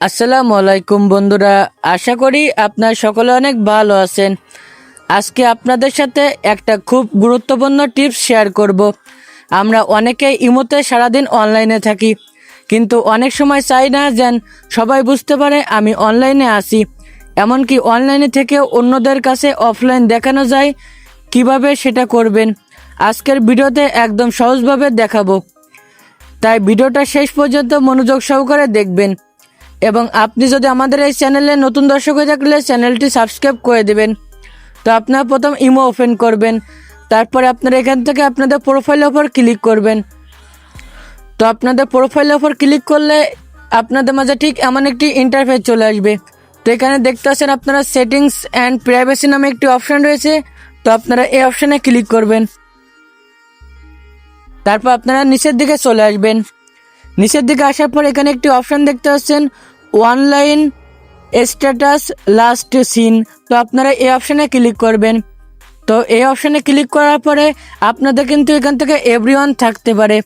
আসসালামু আলাইকুম বন্ধুরা, আশা করি আপনার সকলে অনেক ভালো আছেন। আজকে আপনাদের সাথে একটা খুব গুরুত্বপূর্ণ টিপস শেয়ার করব। আমরা অনেকেই ইমোতে সারাদিন অনলাইনে থাকি, কিন্তু অনেক সময় চাই না যেন সবাই বুঝতে পারে আমি অনলাইনে আসি এমনকি অনলাইনে থেকে অন্যদের কাছে অফলাইন দেখানো যায়, কীভাবে সেটা করবেন, আজকের ভিডিওতে একদম সহজভাবে দেখাবো। তাই ভিডিওটা শেষ পর্যন্ত মনোযোগ সহকারে দেখবেন। এবং আপনি যদি আমাদের এই চ্যানেলে নতুন দর্শক হয়ে থাকলে চ্যানেলটি সাবস্ক্রাইব করে দেবেন। তো আপনার প্রথম ইমো ওপেন করবেন, তারপরে আপনারা এখান থেকে আপনাদের প্রোফাইলের ওপর ক্লিক করবেন। তো আপনাদের প্রোফাইলের ওপর ক্লিক করলে আপনাদের মাঝে ঠিক এমন একটি ইন্টারফেস চলে আসবে। তো এখানে দেখতে পাচ্ছেন আপনারা সেটিংস অ্যান্ড প্রাইভেসি নামে একটি অপশান রয়েছে, তো আপনারা এই অপশানে ক্লিক করবেন। তারপর আপনারা নিচের দিকে চলে আসবেন। নিচের দিকে আসার পর এখানে একটি অপশান দেখতে পাচ্ছেন অনলাইন স্ট্যাটাস লাস্ট সিন তো আপনারা এই অপশানে ক্লিক করবেন। তো এই অপশানে ক্লিক করার পরে আপনাদের কিন্তু এখান থেকে এভরিওয়ান থাকতে পারে।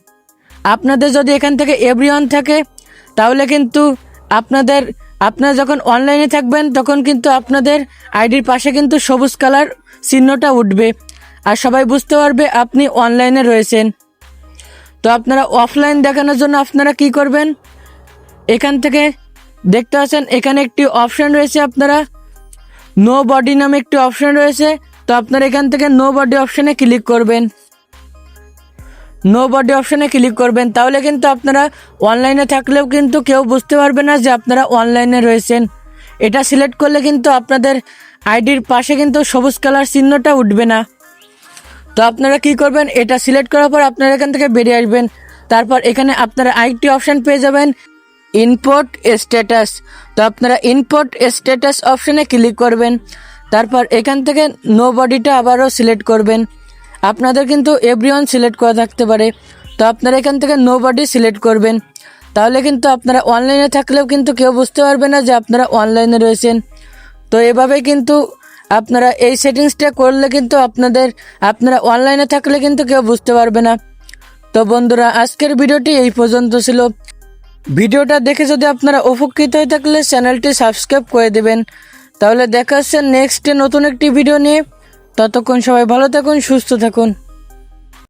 আপনাদের যদি এখান থেকে এভরিওয়ান থাকে, তাহলে কিন্তু আপনাদের, আপনারা যখন অনলাইনে থাকবেন, তখন কিন্তু আপনাদের আইডির পাশে কিন্তু সবুজ কালার চিহ্নটা উঠবে। আর সবাই বুঝতে পারবে আপনি অনলাইনে রয়েছেন। তো আপনারা অফলাইন দেখানোর জন্য আপনারা কি করবেন? এখান থেকে দেখতে পাচ্ছেন, এখানে একটি অপশান রয়েছে আপনারা। নো বডি নামে একটি অপশান রয়েছে। তো আপনারা এখান থেকে নো বডি অপশানে ক্লিক করবেন। নো বডি অপশানে ক্লিক করবেন। তাহলে কিন্তু আপনারা অনলাইনে থাকলেও কিন্তু কেউ বুঝতে পারবে না যে আপনারা অনলাইনে রয়েছেন। এটা সিলেক্ট করলে কিন্তু আপনাদের আইডির পাশে কিন্তু সবুজ কালার চিহ্নটা উঠবে না। তো আপনারা কি করবেন? এটা সিলেক্ট করার পর আপনারা এখান থেকে বেরিয়ে আসবেন। তারপর এখানে আপনারা আরেকটি অপশান পেয়ে যাবেন ইনপোর্ট স্ট্যাটাস তো আপনারা ইনপোর্ট স্ট্যাটাস অপশানে ক্লিক করবেন। তারপর এখান থেকে নো বডিটা আবারও সিলেক্ট করবেন। আপনাদের কিন্তু এভরিওয়ান সিলেক্ট করা থাকতে পারে। তো আপনারা এখান থেকে নো বডি সিলেক্ট করবেন। তাহলে কিন্তু আপনারা অনলাইনে থাকলেও কিন্তু কেউ বুঝতে পারবে না যে আপনারা অনলাইনে রয়েছেন। তো এভাবে কিন্তু আপনারা এই সেটিংসটা করলে কিন্তু আপনাদের, আপনারা অনলাইনে থাকলে কিন্তু কেউ বুঝতে পারবে না। তো বন্ধুরা, আজকের ভিডিওটি এই পর্যন্ত ছিল। ভিডিওটা দেখে যদি আপনারা উপকৃত হয়ে থাকলে চ্যানেলটি সাবস্ক্রাইব করে দেবেন। তাহলে দেখা হচ্ছে নেক্সটে নতুন একটি ভিডিও নিয়ে। ততক্ষণ সবাই ভালো থাকুন, সুস্থ থাকুন।